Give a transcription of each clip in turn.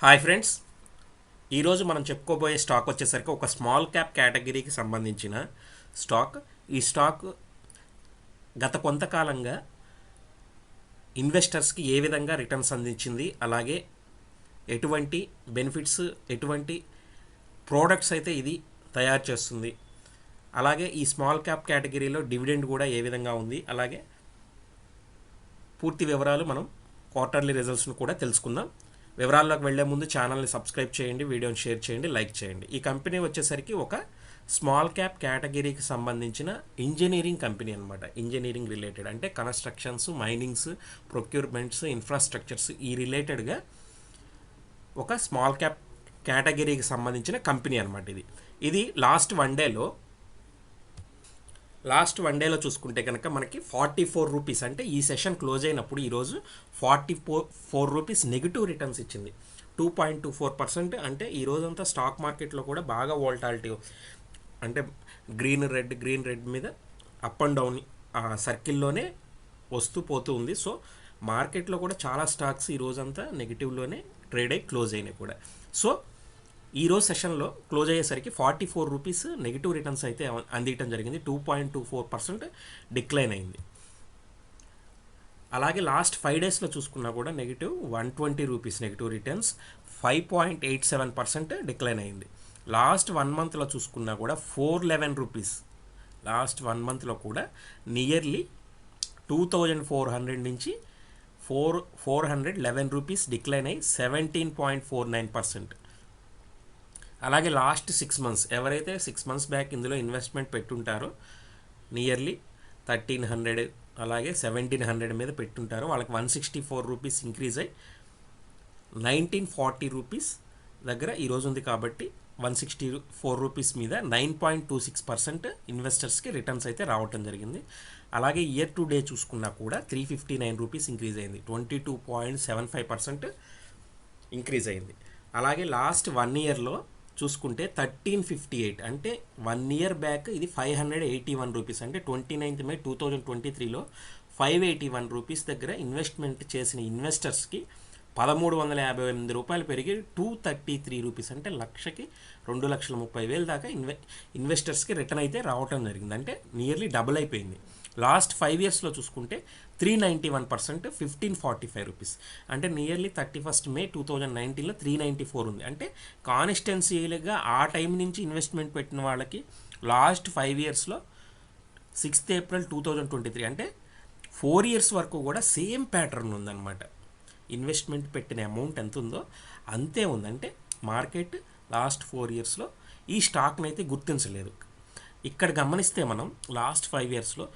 Hi friends. ఈరోజు మనం చెప్పుకోబోయే స్టాక్ వచ్చేసరికి ఒక స్మాల్ క్యాప్ కేటగిరీకి సంబంధించిన స్టాక్. ఈ స్టాక్ గత కొంతకాలంగా ఇన్వెస్టర్స్కి ఏ విధంగా రిటర్న్స్ అందించింది అలాగే ఎటువంటి బెనిఫిట్స్ ఎటువంటి ప్రోడక్ట్స్ అయితే ఇది తయారు చేస్తుంది. అలాగే ఈ స్మాల్ క్యాప్ కేటగిరీలో డివిడెండ్ కూడా ఏ విధంగా ఉంది అలాగే పూర్తి వివరాలు మనం క్వార్టర్లీ రిజల్ట్స్ను కూడా తెలుసుకుందాం. వివరాల్లోకి వెళ్ళే ముందు ఛానల్ని సబ్స్క్రైబ్ చేయండి వీడియోని షేర్ చేయండి లైక్ చేయండి. ఈ కంపెనీ వచ్చేసరికి ఒక స్మాల్ క్యాప్ కేటగిరీకి సంబంధించిన ఇంజనీరింగ్ కంపెనీ అనమాట ఇంజనీరింగ్ రిలేటెడ్. అంటే కన్స్ట్రక్షన్స్ మైనింగ్స్ ప్రొక్యూర్మెంట్స్ ఇన్ఫ్రాస్ట్రక్చర్స్ ఈ రిలేటెడ్గా ఒక స్మాల్ క్యాప్ కేటగిరీకి సంబంధించిన కంపెనీ అనమాట ఇది. ఇది లాస్ట్ వన్ డేలో లాస్ట్ వన్ డేలో చూసుకుంటే కనుక మనకి ఫార్టీ ఫోర్ రూపీస్ అంటే ఈ సెషన్ క్లోజ్ అయినప్పుడు ఈరోజు forty four four rupees negative returns ఇచ్చింది. Two point two four percent అంటే ఈ రోజంతా స్టాక్ మార్కెట్లో కూడా బాగా వోల్టాలిటీ. అంటే గ్రీన్ రెడ్ గ్రీన్ రెడ్ మీద అప్ అండ్ డౌన్ ఆ సర్కిల్లోనే వస్తూ పోతూ ఉంది. సో మార్కెట్లో కూడా చాలా స్టాక్స్ ఈ రోజంతా నెగిటివ్లోనే ట్రేడ్ అయ్యి క్లోజ్ అయినాయి కూడా. సో ఈరోజు సెషన్లో క్లోజ్ అయ్యేసరికి forty four rupees negative returns అయితే అందియటం జరిగింది. Two point two four percent decline అయింది. అలాగే లాస్ట్ ఫైవ్ డేస్లో చూసుకున్నా కూడా negative one twenty rupees negative returns five point eight seven percent decline అయింది. లాస్ట్ వన్ మంత్లో చూసుకున్నా కూడా four eleven rupees. Last one మంత్లో కూడా nearly two thousand four hundred నుంచి four four hundred eleven rupees decline అయ్యి seventeen point four nine percent. అలాగే last six months ఎవరైతే సిక్స్ మంత్స్ బ్యాక్ ఇందులో ఇన్వెస్ట్మెంట్ పెట్టుంటారో నియర్లీ థర్టీన్ హండ్రెడ్ అలాగే seventeen hundred మీద పెట్టుంటారో వాళ్ళకి one sixty four rupees increase అయ్యి నైన్టీన్ ఫార్టీ రూపీస్ దగ్గర ఈరోజు ఉంది కాబట్టి వన్ సిక్స్టీ ఫోర్ రూపీస్ మీద nine point two six percent ఇన్వెస్టర్స్కి returns అయితే రావటం జరిగింది. అలాగే ఇయర్ టు డే చూసుకున్నా కూడా three fifty nine rupees increase అయింది. Twenty two point seven five percent increase అయింది. అలాగే లాస్ట్ వన్ ఇయర్లో చూసుకుంటే థర్టీన్ ఫిఫ్టీ ఎయిట్ అంటే వన్ ఇయర్ బ్యాక్ ఇది five hundred eighty one rupees అంటే twenty ninth May two thousand twenty త్రీలో five eighty one rupees దగ్గర ఇన్వెస్ట్మెంట్ చేసిన ఇన్వెస్టర్స్కి పదమూడు వందల యాభై ఎనిమిది రూపాయలు పెరిగి టూ థర్టీ త్రీ రూపీస్ అంటే లక్షకి రెండు లక్షల ముప్పై వేలు దాకా ఇన్వె ఇన్వెస్టర్స్కి రిటర్న్ అయితే రావటం జరిగింది. అంటే నియర్లీ డబుల్ అయిపోయింది. లాస్ట్ ఫైవ్ ఇయర్స్లో చూసుకుంటే three ninety one percent fifteen forty five rupees. అంటే nearly thirty first May two thousand నైన్టీన్లో త్రీ నైంటీ ఫోర్ ఉంది. అంటే కాన్స్టెన్సీలుగా ఆ టైం నుంచి ఇన్వెస్ట్మెంట్ పెట్టిన వాళ్ళకి లాస్ట్ ఫైవ్ ఇయర్స్లో sixth April two thousand twenty three అంటే ఫోర్ ఇయర్స్ వరకు కూడా సేమ్ ప్యాటర్న్ ఉందన్నమాట. ఇన్వెస్ట్మెంట్ పెట్టిన అమౌంట్ ఎంత ఉందో. అంతే ఉందంటే మార్కెట్ లాస్ట్ ఫోర్ ఇయర్స్లో ఈ స్టాక్ని అయితే గుర్తించలేదు. ఇక్కడ గమనిస్తే మనం లాస్ట్ ఫైవ్ ఇయర్స్లో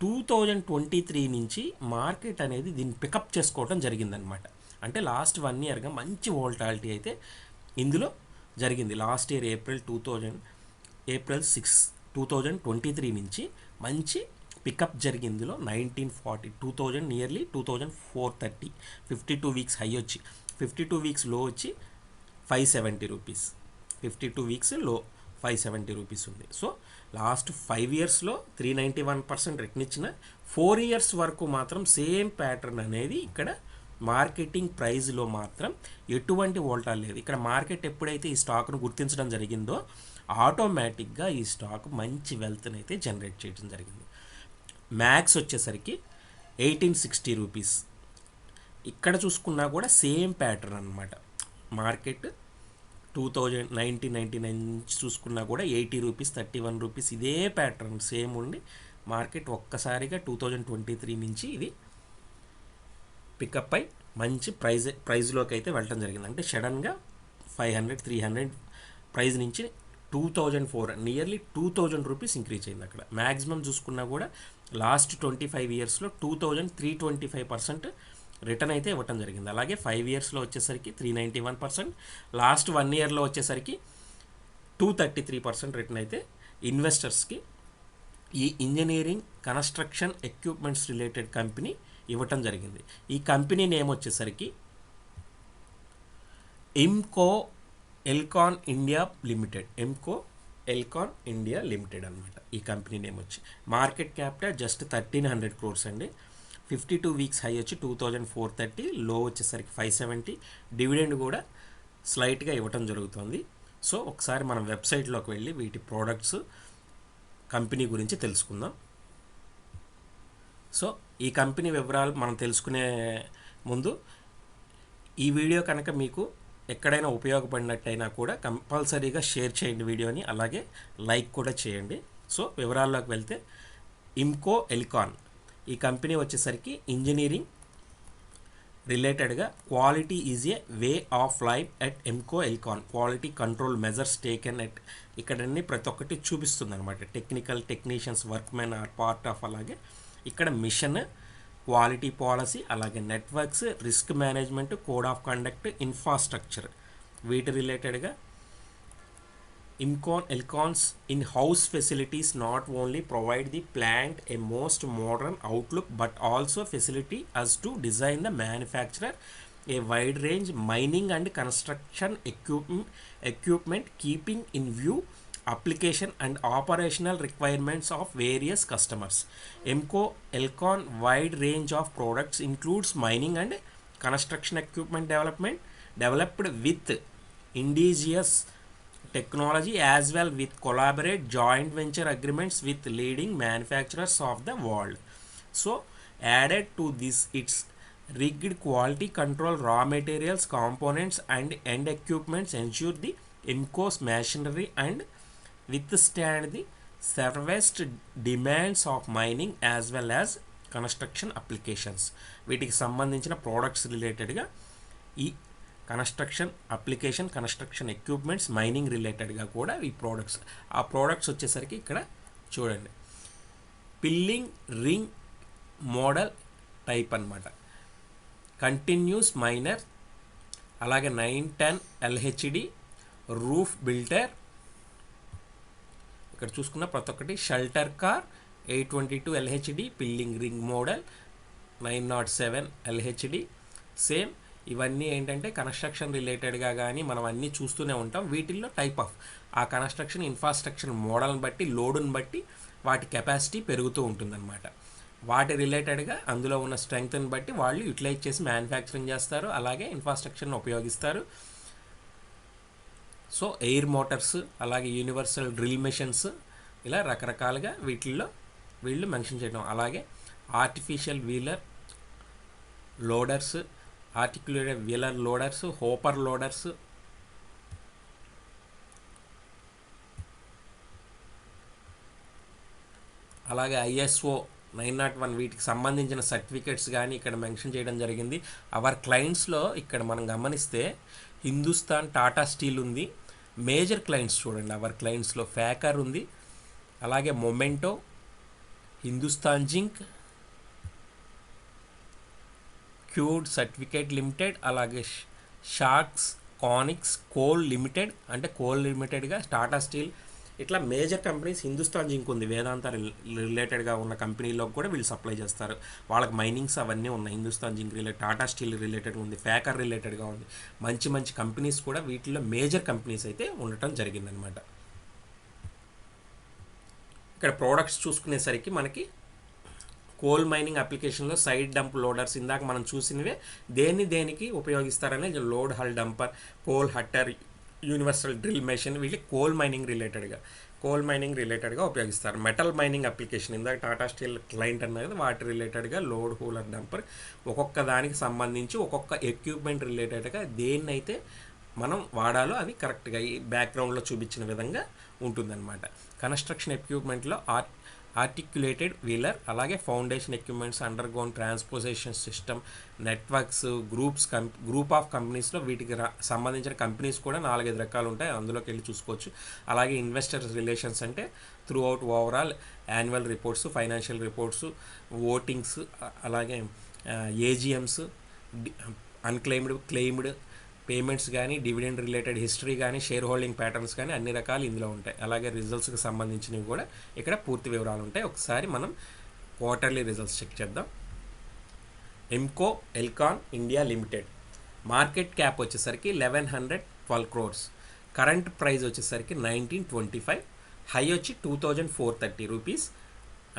టూ థౌజండ్ ట్వంటీ త్రీ నుంచి మార్కెట్ అనేది దీన్ని పికప్ చేసుకోవడం జరిగిందనమాట అంటే లాస్ట్ వన్ ఇయర్గా మంచి వోల్టాలిటీ అయితే ఇందులో జరిగింది. Last year April two thousand April six two thousand twenty three నుంచి మంచి pickup జరిగిందిలో nineteen forty two thousand nearly two thousand four thirty fifty two weeks high వచ్చి ఫిఫ్టీ టూ వీక్స్లో వచ్చి five seventy rupees fifty two వీక్స్లో five seventy rupees ఉంది. So last five ఇయర్స్లో three ninety one percent return ఇచ్చిన four years వరకు మాత్రం same pattern అనేది ఇక్కడ మార్కెటింగ్ ప్రైస్లో మాత్రం ఎటువంటి వోల్టా లేదు ఇక్కడ మార్కెట్ ఎప్పుడైతే ఈ స్టాక్ను గుర్తించడం జరిగిందో ఆటోమేటిక్గా ఈ స్టాక్ మంచి వెల్త్ని అయితే జనరేట్ చేయడం జరిగింది. మ్యాక్స్ వచ్చేసరికి ఎయిటీన్ సిక్స్టీ రూపీస్. ఇక్కడ చూసుకున్నా కూడా సేమ్ ప్యాటర్న్ అనమాట market two thousand nineteen ninety nine నుంచి చూసుకున్నా కూడా eighty rupees thirty one rupees ఇదే ప్యాటర్న్ సేమ్ ఉండి మార్కెట్ ఒక్కసారిగా టూ థౌజండ్ ట్వంటీ త్రీ నుంచి ఇది పికప్ అయి మంచి ప్రైజ్ ప్రైజ్లోకి అయితే వెళ్ళటం జరిగింది. అంటే సడన్గా five hundred three hundred price నుంచి two thousand four nearly two thousand rupees increase అయింది అక్కడ. మ్యాక్సిమం చూసుకున్నా కూడా లాస్ట్ ట్వంటీ ఫైవ్ ఇయర్స్లో two thousand three twenty five percent return అయితే ఇవ్వటం జరిగింది. అలాగే ఫైవ్ ఇయర్స్లో వచ్చేసరికి three ninety one percent last one ఇయర్లో వచ్చేసరికి two thirty three percent return అయితే ఇన్వెస్టర్స్కి ఈ engineering construction equipments related company ఇవ్వటం జరిగింది. ఈ కంపెనీ నేమ్ వచ్చేసరికి ఎంకో Elecon India limited Emco Elecon India limited అనమాట ఈ కంపెనీ నేమ్ వచ్చి. Market capital just thirteen hundred crores అండి. ఫిఫ్టీ టూ వీక్స్ హై వచ్చి టూ థౌజండ్ ఫోర్ థర్టీ లో వచ్చేసరికి ఫైవ్ సెవెంటీ డివిడెండ్ కూడా స్లైట్గా ఇవ్వటం జరుగుతుంది. సో ఒకసారి మనం వెబ్సైట్లోకి వెళ్ళి వీటి ప్రోడక్ట్స్ కంపెనీ గురించి తెలుసుకుందాం. సో ఈ కంపెనీ వివరాలు మనం తెలుసుకునే ముందు ఈ వీడియో కనుక మీకు ఎక్కడైనా ఉపయోగపడినట్టయినా కూడా కంపల్సరీగా షేర్ చేయండి వీడియోని. అలాగే లైక్ కూడా చేయండి. సో వివరాల్లోకి వెళ్తే ఇమ్కో ఎలికాన్ ఈ కంపెనీ వచ్చేసరికి ఇంజనీరింగ్ రిలేటెడ్గా quality is a way of life at Emco Elecon. Quality control measures taken at ఇక్కడన్నీ ప్రతి ఒక్కటి చూపిస్తుంది అనమాట technical technicians workmen are part of అలాగే ఇక్కడ మిషన్ క్వాలిటీ పాలసీ అలాగే networks risk management code of conduct infrastructure వీటి రిలేటెడ్గా Imcon Elcon's in-house facilities not only provide the plant a most modern outlook but also facility us to design the manufacturer a wide range mining and construction equipment, equipment keeping in view application and operational requirements of various customers. Emco Elcon wide range of products includes mining and construction equipment development developed with indigenous technology as well with collaborate joint venture agreements with leading manufacturers of the world so added to this its rigged quality control raw materials components and end equipments ensure the IMCO's machinery and withstand the serviced demands of mining as well as construction applications వీటికి సంబంధించిన products రిలేటెడ్గా ఈ construction application construction equipments mining రిలేటెడ్గా కూడా ఈ products ఆ products వచ్చేసరికి ఇక్కడ చూడండి. పిల్లింగ్ రింగ్ మోడల్ టైప్ అనమాట కంటిన్యూస్ మైనర్ అలాగే nine ten LHD roof bolter. ఇక్కడ చూసుకున్న ప్రతి ఒక్కటి shuttle car eight twenty two LHD piling ring model nine naught seven LHD same. ఇవన్నీ ఏంటంటే కన్స్ట్రక్షన్ రిలేటెడ్గా కానీ మనం అన్నీ చూస్తూనే ఉంటాం. వీటిల్లో టైప్ ఆఫ్ ఆ కన్స్ట్రక్షన్ ఇన్ఫ్రాస్ట్రక్చర్ మోడల్ని బట్టి లోడుని బట్టి వాటి కెపాసిటీ పెరుగుతూ ఉంటుందన్నమాట. వాటి రిలేటెడ్గా అందులో ఉన్న స్ట్రెంగ్త్ని బట్టి వాళ్ళు యూటిలైజ్ చేసి మ్యానుఫ్యాక్చరింగ్ చేస్తారు. అలాగే ఇన్ఫ్రాస్ట్రక్చర్ని ఉపయోగిస్తారు. సో ఎయిర్ మోటార్స్ అలాగే యూనివర్సల్ డ్రిల్ మెషిన్స్ ఇలా రకరకాలుగా వీటిల్లో వీళ్ళు మెన్షన్ చేయడం. అలాగే artificial wheeler loaders articulated wheeler loaders hopper loaders అలాగే ఐఎస్ఓ నైన్ నాట్ వన్ వీటికి సంబంధించిన సర్టిఫికేట్స్ కానీ ఇక్కడ మెన్షన్ చేయడం జరిగింది. అవర్ క్లయింట్స్లో ఇక్కడ మనం గమనిస్తే హిందుస్థాన్ టాటా స్టీల్ ఉంది. మేజర్ క్లయింట్స్ చూడండి అవర్ క్లయింట్స్లో ఫ్యాకర్ ఉంది. అలాగే మొమెంటో హిందుస్థాన్ జింక్ క్యూడ్ సర్టిఫికేట్ లిమిటెడ్ అలాగే షార్క్స్ కానిక్స్ కోల్ లిమిటెడ్ అంటే కోల్ లిమిటెడ్గా టాటా స్టీల్ ఇట్లా మేజర్ కంపెనీస్ హిందుస్థాన్ జింక్ ఉంది. వేదాంత రిలేటెడ్గా ఉన్న కంపెనీలోకి కూడా వీళ్ళు సప్లై చేస్తారు. వాళ్ళకి మైనింగ్స్ అవన్నీ ఉన్నాయి. Hindustan Zinc related Tata Steel related ఉంది. ఫ్యాకర్ రిలేటెడ్గా ఉంది. మంచి మంచి కంపెనీస్ కూడా వీటిలో మేజర్ కంపెనీస్ అయితే ఉండటం జరిగిందనమాట ఇక్కడ ప్రోడక్ట్స్ చూసుకునేసరికి మనకి కోల్ మైనింగ్ అప్లికేషన్లో సైడ్ డంప్ లోడర్స్ ఇందాక మనం చూసినవే దేన్ని దేనికి ఉపయోగిస్తారనే load haul dumper coal cutter universal drill machine వీళ్ళు కోల్ మైనింగ్ రిలేటెడ్గా కోల్ మైనింగ్ రిలేటెడ్గా ఉపయోగిస్తారు. మెటల్ మైనింగ్ అప్లికేషన్ ఇందాక టాటా స్టీల్ క్లయింట్ అన్నది వాటి రిలేటెడ్గా లోడ్ హోలర్ డంపర్ ఒక్కొక్క దానికి సంబంధించి ఒక్కొక్క ఎక్విప్మెంట్ రిలేటెడ్గా దేన్నైతే మనం వాడాలో అది కరెక్ట్గా ఈ బ్యాక్గ్రౌండ్లో చూపించిన విధంగా ఉంటుందన్నమాట. కన్స్ట్రక్షన్ ఎక్విప్మెంట్లో ఆర్ ఆర్టిక్యులేటెడ్ వీలర్ అలాగే foundation equipments underground transportation system networks groups cum group of కంపెనీస్లో వీటికి సంబంధించిన కంపెనీస్ కూడా నాలుగైదు రకాలు ఉంటాయి. అందులోకి వెళ్ళి చూసుకోవచ్చు. అలాగే ఇన్వెస్టర్స్ రిలేషన్స్ అంటే throughout overall annual reports financial reports votings అలాగే ఏజిఎమ్స్ అన్క్లెయిమ్డ్ క్లెయిమ్డ్ పేమెంట్స్ కానీ డివిడెండ్ రిలేటెడ్ హిస్టరీ కానీ షేర్ హోల్డింగ్ ప్యాటర్న్స్ కానీ అన్ని రకాలు ఇందులో ఉంటాయి. అలాగే రిజల్ట్స్కి సంబంధించినవి కూడా ఇక్కడ పూర్తి వివరాలు ఉంటాయి. ఒకసారి మనం క్వార్టర్లీ రిజల్ట్స్ చెక్ చేద్దాం. Emco Elecon India limited. Market cap వచ్చేసరికి eleven hundred twelve crores. Current price వచ్చేసరికి నైన్టీన్ ట్వంటీ ఫైవ్. హై వచ్చి two thousand four thirty rupees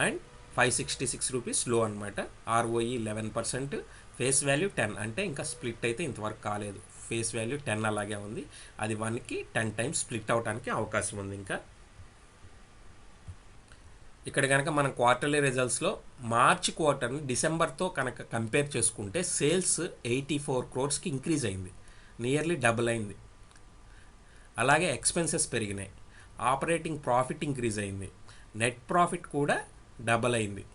and five sixty six రూపీస్లో అనమాట ROE eleven percent. Face value ten. అంటే ఇంకా split అయితే ఇంతవరకు కాలేదు. ఫేస్ వాల్యూ టెన్ అలాగే ఉంది. అది వన్కి టెన్ టైమ్స్ స్ప్లిట్ అవడానికి అవకాశం ఉంది ఇంకా. ఇక్కడ కనుక మనం క్వార్టర్లీ రిజల్ట్స్లో మార్చ్ క్వార్టర్ని డిసెంబర్తో కనుక కంపేర్ చేసుకుంటే సేల్స్ ఎయిటీ ఫోర్ క్రోర్స్కి ఇంక్రీజ్ అయింది. నియర్లీ డబుల్ అయింది. అలాగే ఎక్స్పెన్సెస్ పెరిగినాయి. ఆపరేటింగ్ ప్రాఫిట్ ఇంక్రీజ్ అయింది. నెట్ ప్రాఫిట్ కూడా డబల్ అయింది.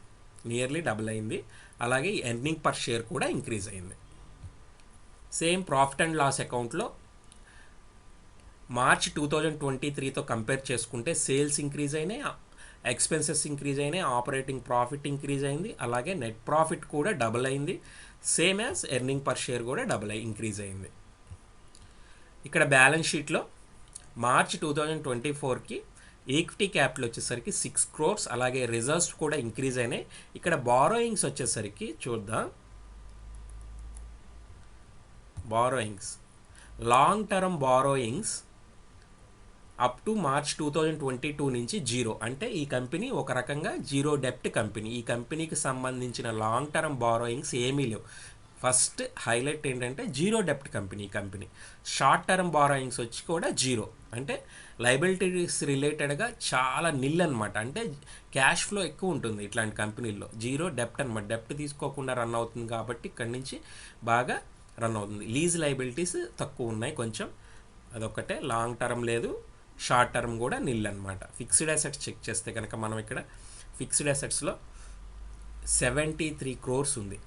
నియర్లీ డబుల్ అయింది. అలాగే ఎర్నింగ్ పర్ షేర్ కూడా ఇంక్రీజ్ అయింది. సేమ్ ప్రాఫిట్ అండ్ లాస్ అకౌంట్లో మార్చ్ టూ థౌజండ్ ట్వంటీ త్రీతో కంపేర్ చేసుకుంటే సేల్స్ ఇంక్రీజ్ అయినాయి ఎక్స్పెన్సెస్ ఇంక్రీజ్ అయినాయి ఆపరేటింగ్ ప్రాఫిట్ ఇంక్రీజ్ అయింది అలాగే నెట్ ప్రాఫిట్ కూడా డబుల్ అయింది. Same as earning per share కూడా డబుల్ అయి ఇంక్రీజ్ అయింది. ఇక్కడ బ్యాలెన్స్ షీట్లో మార్చ్ టూ థౌజండ్ ట్వంటీ ఫోర్కి ఈక్విటీ క్యాపిటల్ వచ్చేసరికి సిక్స్ క్రోర్స్ అలాగే రిజర్వ్స్ కూడా ఇంక్రీజ్ అయినాయి. ఇక్కడ బారోయింగ్స్ వచ్చేసరికి చూద్దాం. Borrowings long term borrowings up to March two thousand twenty two నుంచి జీరో అంటే ఈ కంపెనీ ఒక రకంగా జీరో డెప్ట్ కంపెనీ ఈ కంపెనీకి సంబంధించిన లాంగ్ టర్మ్ బారోయింగ్స్ ఏమీ లేవు. ఫస్ట్ హైలైట్ ఏంటంటే జీరో డెప్ట్ కంపెనీ ఈ కంపెనీ షార్ట్ టర్మ్ బారోయింగ్స్ వచ్చి కూడా జీరో అంటే లైబిలిటీస్ రిలేటెడ్గా చాలా నిల్ అనమాట అంటే క్యాష్ ఫ్లో ఎక్కువ ఉంటుంది ఇట్లాంటి కంపెనీల్లో జీరో డెప్ట్ అనమాట డెప్ట్ తీసుకోకుండా రన్ అవుతుంది కాబట్టి ఇక్కడి నుంచి బాగా రన్ అవుతుంది. లీజ్ లైబిలిటీస్ తక్కువ ఉన్నాయి కొంచెం. అదొక్కటే. లాంగ్ టర్మ్ లేదు. షార్ట్ టర్మ్ కూడా నిల్ అనమాట ఫిక్స్డ్ అసెట్స్ చెక్ చేస్తే కనుక మనం ఇక్కడ ఫిక్స్డ్ అసెట్స్లో సెవెంటీ త్రీ క్రోర్స్ ఉంది.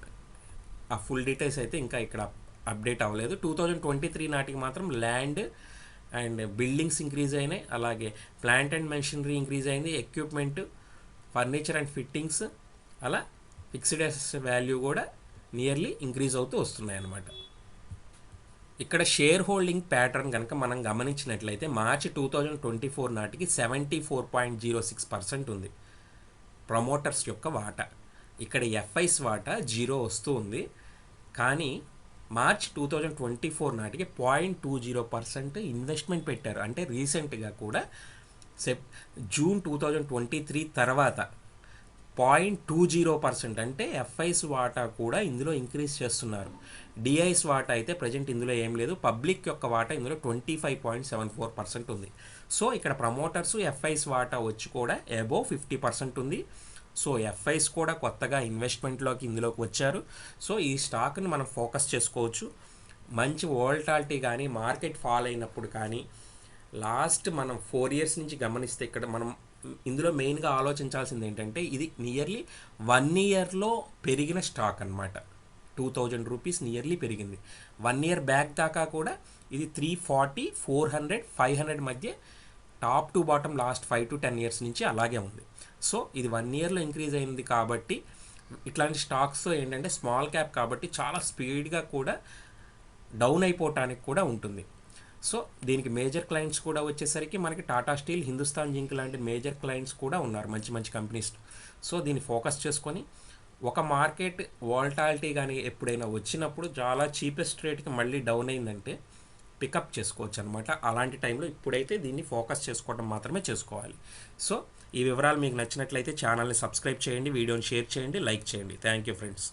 ఆ ఫుల్ డీటెయిల్స్ అయితే ఇంకా ఇక్కడ అప్డేట్ అవ్వలేదు. టూ థౌజండ్ ట్వంటీ త్రీ నాటికి మాత్రం ల్యాండ్ అండ్ బిల్డింగ్స్ ఇంక్రీజ్ అయినాయి. అలాగే ప్లాంట్ అండ్ మెషినరీ ఇంక్రీజ్ అయింది. ఎక్విప్మెంట్ ఫర్నిచర్ అండ్ ఫిట్టింగ్స్ అలా ఫిక్స్డ్ అసెట్స్ వాల్యూ కూడా నియర్లీ ఇంక్రీజ్ అవుతూ వస్తున్నాయి అన్నమాట ఇక్కడ షేర్ హోల్డింగ్ ప్యాటర్న్ కనుక మనం గమనించినట్లయితే March two thousand twenty four నాటికి seventy four point zero six percent ఉంది. ప్రమోటర్స్ యొక్క వాటా. ఇక్కడ ఎఫ్ఐస్ వాటా జీరో వస్తూ ఉంది. కానీ March two thousand twenty four నాటికి point two zero percent investment పెట్టారు. అంటే రీసెంట్గా కూడా Sep June two thousand twenty three తర్వాత పాయింట్ టూ జీరో పర్సెంట్ అంటే ఎఫ్ఐస్ వాటా కూడా ఇందులో ఇంక్రీజ్ చేస్తున్నారు. డిఐస్ వాటా అయితే ప్రజెంట్ ఇందులో ఏం లేదు. పబ్లిక్ యొక్క వాటా ఇందులో twenty five point seven four percent ఉంది. సో ఇక్కడ ప్రమోటర్స్ ఎఫ్ఐస్ వాటా వచ్చి కూడా అబోవ్ ఫిఫ్టీ పర్సెంట్ ఉంది. సో ఎఫ్ఐస్ కూడా కొత్తగా ఇన్వెస్ట్మెంట్లోకి ఇందులోకి వచ్చారు. సో ఈ స్టాక్ని మనం ఫోకస్ చేసుకోవచ్చు. మంచి వోల్టాలిటీ కానీ మార్కెట్ ఫాల్ అయినప్పుడు కానీ లాస్ట్ మనం ఫోర్ ఇయర్స్ నుంచి గమనిస్తే ఇక్కడ మనం ఇందులో మెయిన్గా ఆలోచించాల్సింది ఏంటంటే ఇది నియర్లీ వన్ ఇయర్లో పెరిగిన స్టాక్ అనమాట టూ థౌజండ్ రూపీస్ నియర్లీ పెరిగింది. వన్ ఇయర్ బ్యాక్ దాకా కూడా ఇది three forty four hundred five hundred మధ్య top to bottom last five to ten years నుంచి అలాగే ఉంది. సో ఇది వన్ ఇయర్లో ఇంక్రీజ్ అయింది కాబట్టి ఇట్లాంటి స్టాక్స్ ఏంటంటే స్మాల్ క్యాప్ కాబట్టి చాలా స్పీడ్గా కూడా డౌన్ అయిపోవటానికి కూడా ఉంటుంది. సో దీనికి మేజర్ క్లయింట్స్ కూడా వచ్చేసరికి మనకి టాటా స్టీల్ హిందుస్థాన్ జింక్ లాంటి మేజర్ క్లయింట్స్ కూడా ఉన్నారు మంచి మంచి కంపెనీస్. సో దీన్ని ఫోకస్ చేసుకొని ఒక మార్కెట్ వాల్టాలిటీ కానీ ఎప్పుడైనా వచ్చినప్పుడు చాలా చీపెస్ట్ రేట్కి మళ్ళీ డౌన్ అయిందంటే పికప్ చేసుకోవచ్చు అనమాట అలాంటి టైంలో ఇప్పుడైతే దీన్ని ఫోకస్ చేసుకోవడం మాత్రమే చేసుకోవాలి. సో ఈ వివరాలు మీకు నచ్చినట్లయితే ఛానల్ని సబ్స్క్రైబ్ చేయండి వీడియోని షేర్ చేయండి లైక్ చేయండి. Thank you friends.